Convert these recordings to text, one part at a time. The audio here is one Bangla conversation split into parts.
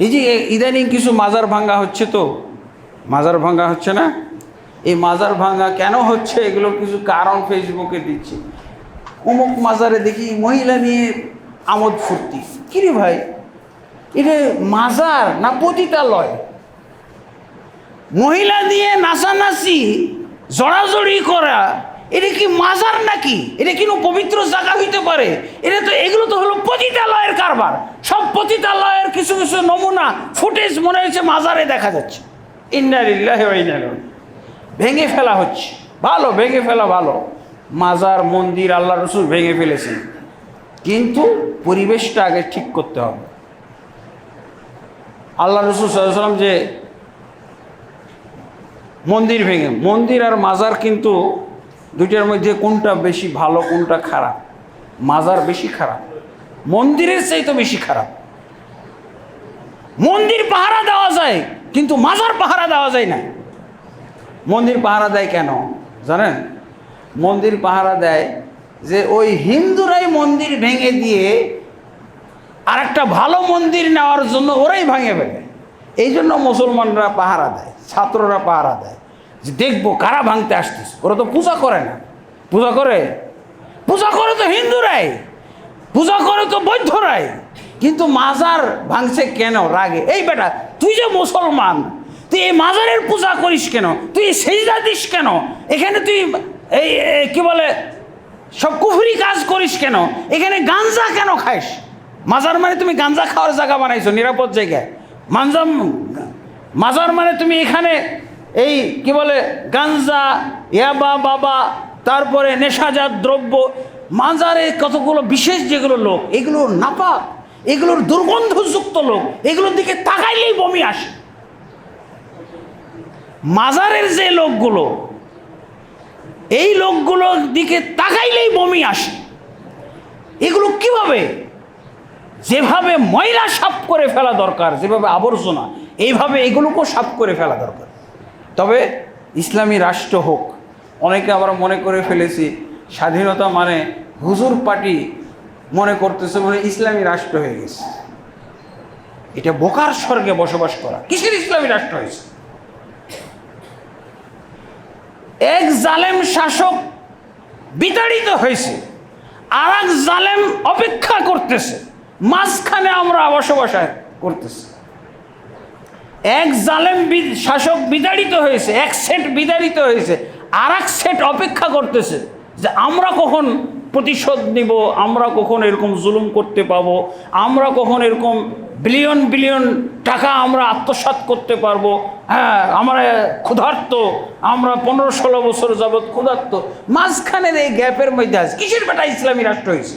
এই যে ইদানিং কিছু মাজার ভাঙ্গা হচ্ছে তো। মাজার ভাঙ্গা হচ্ছে না? এই মাজার ভাঙ্গা কেন হচ্ছে? এগুলোর কিছু কারণ ফেসবুকে দিচ্ছে। অমুক মাজারে দেখি মহিলা নিয়ে আমোদ ফুর্তি। কিরে ভাই? এটা মাজার না পতিতালয়? মহিলা দিয়ে নাচানাচি, জড়াজড়ি করা এটা কি মাজার নাকি? এটা কি পবিত্র জায়গা হইতে পারে? এটা তো এগুলো তো হলো পতিতালয়ের কারবার। সব পতিতালয়ের কিছু কিছু নমুনা, ফুটেজ মনে হচ্ছে মাজারে দেখা যাচ্ছে। ইন্নারিল্লাহ ভেঙে ফেলা হচ্ছে। ভালো, ভেঙে ফেলা ভালো। মাজার, মন্দির, আল্লাহ রসুল ভেঙে ফেলেছেন। কিন্তু পরিবেশটা আগে ঠিক করতে হবে। আল্লাহ রসুল সাল্লাম যে মন্দির ভেঙে, মন্দির আর মাজার কিন্তু দুইটার মধ্যে কোনটা বেশি ভালো, কোনটা খারাপ? মাজার বেশি খারাপ, মন্দিরের চেয়ে তো বেশি খারাপ। মন্দির পাহারা দেওয়া যায়, কিন্তু মাজার পাহারা দেওয়া যায় না। মন্দির পাহারা দেয় কেন? জানেন? মন্দির পাহারা দেয় যে ওই হিন্দুরাই মন্দির ভেঙে দিয়ে আর একটা ভালো মন্দির নেওয়ার জন্য ওরাই ভাঙে ফেলে। এই জন্য মুসলমানরা পাহারা দেয়, ছাত্ররা পাহারা দেয়। যে দেখব কারা ভাঙতে আসতেছে। ওরা তো পূজা করে না। পূজা করে? পূজা করে তো হিন্দুরাই। পূজা করে তো বৌদ্ধরাই। কিন্তু মাজার ভাঙছে কেন? রাগে। এই বেটা, তুই যে মুসলমান, তুই এই মাজারের পূজা করিস কেন? তুই সেজদা দিস কেন? এখানে তুই এই কি বলে, সব কুফুরি কাজ করিস কেন? এখানে গাঞ্জা কেন খাইস? মাজার মানে তুমি গাঞ্জা খাওয়ার জায়গা বানাইছো নিরাপদ জায়গায়। মানজাম মাজার মানে তুমি এখানে এই কি বলে, গাঞ্জা, ইয়াবা, বাবা, তারপরে নেশাজাত দ্রব্য, মাজারে কতগুলো বিশেষ যেগুলো লোক, এগুলো নাপাক, এগুলোর দুর্গন্ধযুক্ত লোক, এগুলোর দিকে তাকাইলেই বমি আসে। মাজারের যে লোকগুলো, এই লোকগুলোর দিকে তাকাইলেই বমি আসে। এগুলো কীভাবে? যেভাবে ময়লা সাফ করে ফেলা দরকার, যেভাবে আবর্জনা, এইভাবে এগুলোকেও সাফ করে ফেলা দরকার। তবে ইসলামী রাষ্ট্র হোক, অনেকে আবার মনে করে ফেলেছি, স্বাধীনতা মানে হুজুর পার্টি মনে করতেছে মানে ইসলামী রাষ্ট্র হয়ে গেছে। এটা বোকার স্বর্গে বসবাস করা। কিসের ইসলামী রাষ্ট্র হয়েছে? এক জালেম শাসক বিতাড়িত হয়েছে আর এক জালেম অপেক্ষা করতেছে, মাঝখানে আমরা বসবাস করতেছি। এক জালেম শাসক বিতাড়িত হয়েছে, এক সেট বিতাড়িত হয়েছে আর এক সেট অপেক্ষা করতেছে যে আমরা কখন প্রতিশোধ নিব, আমরা কখন এরকম জুলুম করতে পাবো, আমরা কখন এরকম বিলিয়ন বিলিয়ন টাকা আমরা আত্মসাৎ করতে পারব। হ্যাঁ আমরা ক্ষুধার্ত, আমরা পনেরো ষোলো বছর যাবৎ ক্ষুধার্ত। মাঝখানের এই গ্যাপের মধ্যে আছে কিসের বেটা ইসলামী রাষ্ট্র হয়েছে?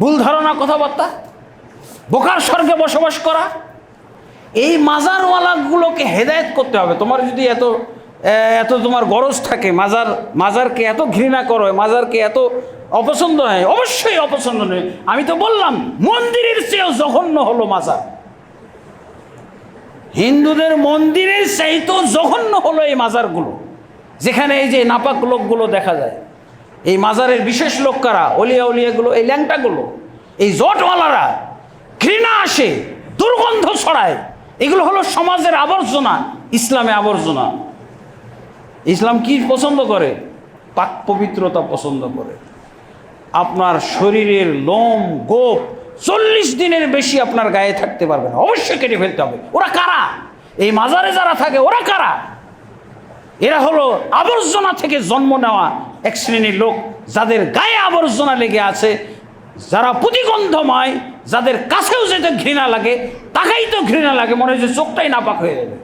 ভুল ধারণা, কথাবার্তা? বোকার স্বর্গে বসবাস করা? এই মাজারওয়ালাগুলোকে হেদায়েত করতে হবে। তোমার যদি এত এত তোমার গরজ থাকে, মাজার, মাজারকে এত ঘৃণা করো, মাজারকে এত অপছন্দ হয়, অবশ্যই অপছন্দ নয়। আমি তো বললাম, মন্দিরের চেয়েও জঘন্য হলো মাজার। হিন্দুদের মন্দিরের চাইতেও জঘন্য হলো এই মাজারগুলো। যেখানে এই যে নাপাক লোকগুলো দেখা যায়, এই মাজারের বিশেষ লোক কারা? অলিয়া অলিয়াগুলো, এই ল্যাংটাগুলো। এই জটওয়ালারা ঘৃণা আসে, দুর্গন্ধ ছড়ায়। এগুলো হলো সমাজের আবর্জনা, ইসলামে আবর্জনা। ইসলাম কি পছন্দ করে? পাক পবিত্রতা পছন্দ করে। আপনার শরীরের লোম গোপ চল্লিশ দিনের বেশি আপনার গায়ে থাকতে পারবে না। অবশ্যই কেটে ফেলতে হবে। ওরা কারা? এই মাজারে যারা থাকে, ওরা কারা? এরা হলো আবর্জনা থেকে জন্ম নেওয়া এক শ্রেণির লোক, যাদের গায়ে আবর্জনা লেগে আছে, যারা প্রতিগন্ধময়, যাদের কাছেও যেতে ঘৃণা লাগে তাকেই তো ঘৃণা লাগে, মনে হচ্ছে চোখটাই নাপাক হয়ে যাবে।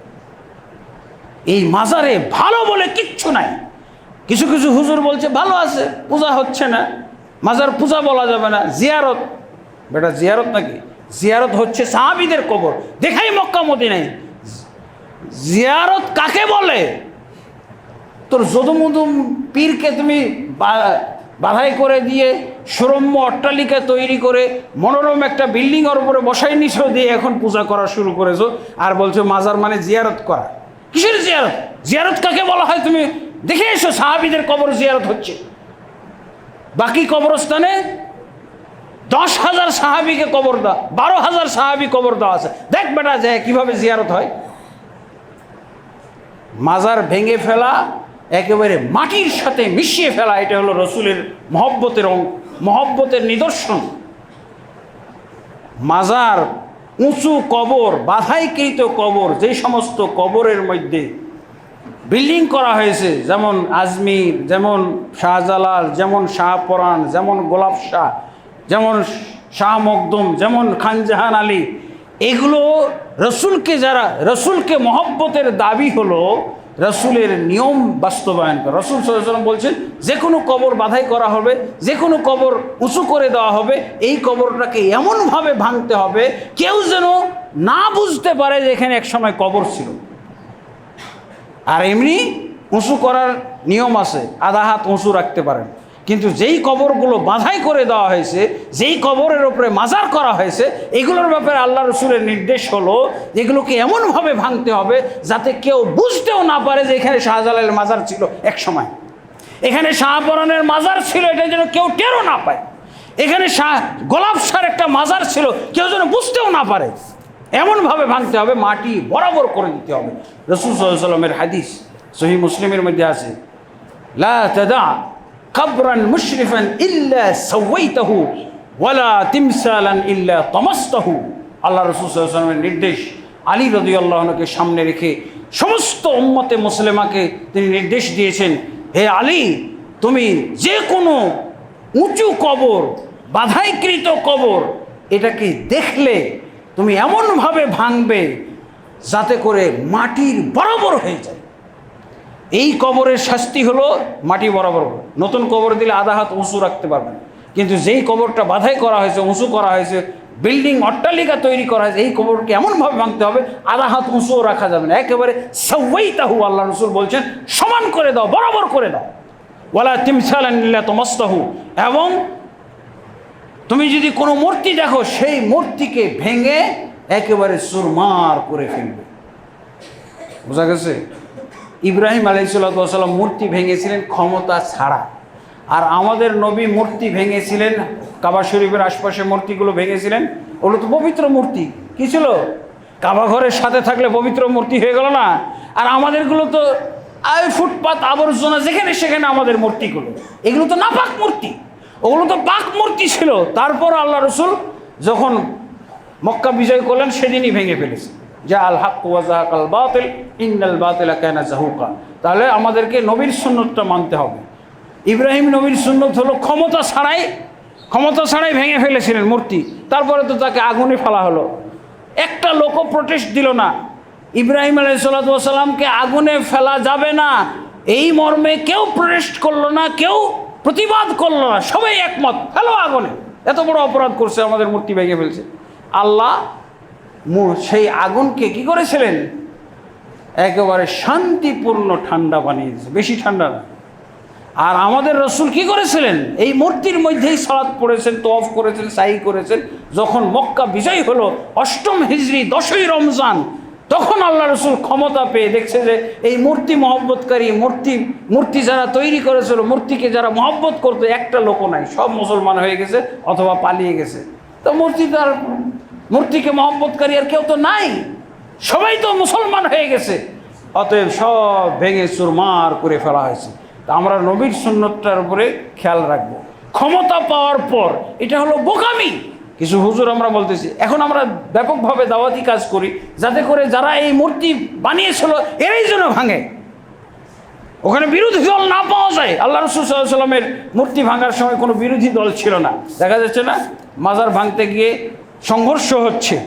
এই মাজারে ভালো বলে কিচ্ছু নাই। কিছু কিছু হুজুর বলছে, ভালো আছে, পূজা হচ্ছে না। মাজার পূজা বলা যাবে না, জিয়ারত। বেটা, জিয়ারত নাকি? জিয়ারত হচ্ছে সাহাবিদের কবর। দেখাই মক্কা মদিনায়। জিয়ারত কাকে বলে? তোর যদুমুদুম পীরকে তুমি বাধাই করে দিয়ে সুরম্য অট্টালিকা তৈরি করে মনোরম একটা বিল্ডিংয়ের উপরে বসাই নিছো দিয়ে এখন পূজা করা শুরু করেছ। আর বলছো, মাজার মানে জিয়ারত করা। কিসের জিয়ারত? জিয়ারত কাকে বলা হয় তুমি দেখে এসো, সাহাবিদের কবর জিয়ারত হচ্ছে। বাকি কবরস্থানে দশ হাজার সাহাবিকে কবর দেওয়া, বারো হাজার সাহাবি কবর দেওয়া আছে। দেখ বেটা, যে কীভাবে জিয়ারত হয়। মাজার ভেঙে ফেলা একেবারে মাটির সাথে মিশিয়ে ফেলা, এটা হলো রসুলের মহব্বতের মহব্বতের নিদর্শন। মাজার উঁচু কবর, বাধাইকৃত কবর, যে সমস্ত কবরের মধ্যে বিল্ডিং করা হয়েছে, যেমন আজমির, যেমন শাহজালাল, যেমন শাহপরাণ যেমন গোলাপ শাহ, যেমন শাহ মকদুম, যেমন খানজাহান আলী, এগুলো রসুলকে যারা, রসুলকে মহব্বতের দাবি হলো রসুলের নিয়ম বাস্তবায়ন করা। রসুল সাল্লাম বলছেন, যে কোনো কবর বাধাই করা হবে, যে কোনো কবর উঁচু করে দেওয়া হবে, এই কবরটাকে এমনভাবে ভাঙতে হবে, কেউ যেন না বুঝতে পারে যে এখানে একসময় কবর ছিল। আর এমনি উঁচু করার নিয়ম আছে, আধা হাত উঁচু রাখতে পারেন। কিন্তু যেই কবরগুলো বাঁধাই করে দেওয়া হয়েছে, যেই কবরের ওপরে মাজার করা হয়েছে, এগুলোর ব্যাপারে আল্লাহ রসুলের নির্দেশ হলো, এগুলোকে এমনভাবে ভাঙতে হবে যাতে কেউ বুঝতেও না পারে যে এখানে শাহজালালের মাজার ছিল এক সময়। এখানে শাহপরানের মাজার ছিল, এটা যেন কেউ টেরও না পায়। এখানে শাহ গোলাপ শাহর একটা মাজার ছিল, কেউ যেন বুঝতেও না পারে। এমনভাবে ভাঙতে হবে, মাটি বরাবর করে দিতে হবে। রসুল সাল্লামের হাদিস, সহি মুসলিমের মধ্যে আছে, লা কবরান মুশরিফান ইল্লা সাওয়াইতাহু, ওয়ালা তিমসালান ইল্লা তমাস্তাহু। আল্লাহ রসুল সাল্লামের নির্দেশ, আলী রদি আল্লাহকে সামনে রেখে সমস্ত উম্মতে মুসলিমাকে তিনি নির্দেশ দিয়েছেন, হে আলী, তুমি যে কোনো উঁচু কবর, বাধাইকৃত কবর, এটাকে দেখলে তুমি এমনভাবে ভাঙবে যাতে করে মাটির বরাবর হয়ে যায়। এই কবরের শাস্তি হলো মাটি বরাবর। নতুন কবর দিলে আধা হাত উঁচু রাখতে পারবেন। কিন্তু যেই কবরটা বাধাই করা হয়েছে, উঁচু করা হয়েছে, বিল্ডিং অট্টালিকা তৈরি করা হয়েছে, এই কবরকে এমনভাবে ভাঙতে হবে, আধা হাত উঁচুও রাখা যাবে না। একেবারে সবাই তাহু আল্লাহ রসুল বলছেন, সমান করে দাও, বরাবর করে দাও। ওয়ালা তিমসালান্নিল্লা তমস্তহু, এবং তুমি যদি কোনো মূর্তি দেখো, সেই মূর্তিকে ভেঙে একেবারে সুরমার করে ফেলবে। বোঝা গেছে? ইব্রাহিম আলাইসাল্লাম মূর্তি ভেঙেছিলেন ক্ষমতা ছাড়া। আর আমাদের নবী মূর্তি ভেঙেছিলেন, কাবা শরীফের আশপাশে মূর্তিগুলো ভেঙেছিলেন। ওগুলো তো পবিত্র মূর্তি। কী ছিল? কাবা ঘরের সাথে থাকলে পবিত্র মূর্তি হয়ে গেল না? আর আমাদেরগুলো তো আয় ফুটপাত, আবর্জনা, যেখানে সেখানে আমাদের মূর্তিগুলো। এগুলো তো নাপাক মূর্তি। ওগুলো তো পাক মূর্তি ছিল। তারপর আল্লাহ রসুল যখন মক্কা বিজয় করলেন, সেদিনই ভেঙে ফেলেছে। যা আল হাক ওয়াজাহাক আল বাতিল, ইন্নাল বাতিলা কেনা জাহুকা তাহলে আমাদেরকে নবীর সুন্নতটা মানতে হবে। ইব্রাহিম নবীর সুন্নত হলো ক্ষমতা ছাড়াই ক্ষমতা ছাড়াই ভেঙে ফেলেছিলেন মূর্তি। তারপরে তো তাকে আগুনে ফেলা হলো। একটা লোকও প্রটেস্ট দিল না। ইব্রাহিম আলাইসাল্লামকে আগুনে ফেলা যাবে না। এই মর্মে কেউ প্রটেস্ট করল না, কেউ প্রতিবাদ করল না। সবাই একমত, ফেলো আগুনে। এত বড় অপরাধ করছে আমাদের মূর্তি ভেঙে ফেলছে। আল্লাহ সেই আগুনকে কি করেছিলেন? একেবারে শান্তিপূর্ণ ঠান্ডা বানিয়ে দিয়েছে, বেশি ঠান্ডা না। আর আমাদের রসুল কি করেছিলেন? এই মূর্তির মধ্যেই সালাদ পড়েছেন তফ করেছেন সাই করেছেন। যখন মক্কা বিজয় হলো, অষ্টম হিজড়ি দশই রমজান, তখন আল্লাহ রসুল ক্ষমতা পেয়ে দেখছে যে এই মূর্তি মহব্বতকারী, মূর্তি মূর্তি যারা তৈরি করেছিল, মূর্তিকে যারা মহব্বত করতো, একটা লোকও নাই। সব মুসলমান হয়ে গেছে অথবা পালিয়ে গেছে। তো মূর্তি তো আর মূর্তিকে মহব্বতকারী আর কেউ তো নাই। সবাই তো মুসলমান হয়ে গেছে। অতএব সব ভেঙে চুরমার করে ফেলা হয়েছে। তা আমরা নবীর সুন্নতটার উপরে খেয়াল রাখব। ক্ষমতা পাওয়ার পর এটা হলো বোকামি। কিছু হুজুর আমরা বলতেছি, এখন আমরা ব্যাপকভাবে দাওয়াতি কাজ করি, যাতে করে যারা এই মূর্তি বানিয়েছিল, এরাই যেন ভাঙে। ওখানে বিরোধী দল না পাওয়া যায়। আল্লাহ রসুল সাল্লাহ মূর্তি ভাঙার সময় কোনো বিরোধী দল ছিল না। দেখা যাচ্ছে না, মাজার ভাঙতে গিয়ে সংঘর্ষ হচ্ছে,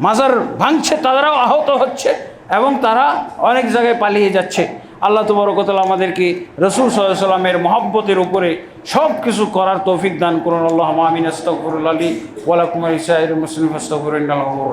মাজার ভাঙছে, তারাও আহত হচ্ছে এবং তারা অনেক জায়গায় পালিয়ে যাচ্ছে। আল্লাহ তবরকতলা আমাদেরকে রসুল সাল্লামের মহব্বতের উপরে সব কিছু করার তৌফিক দান করুন। আল্লাহ আমিন। আস্তফরুল আলী ওয়ালাকুমার ইসাহ মুসলিম আস্তফরুল্লাহ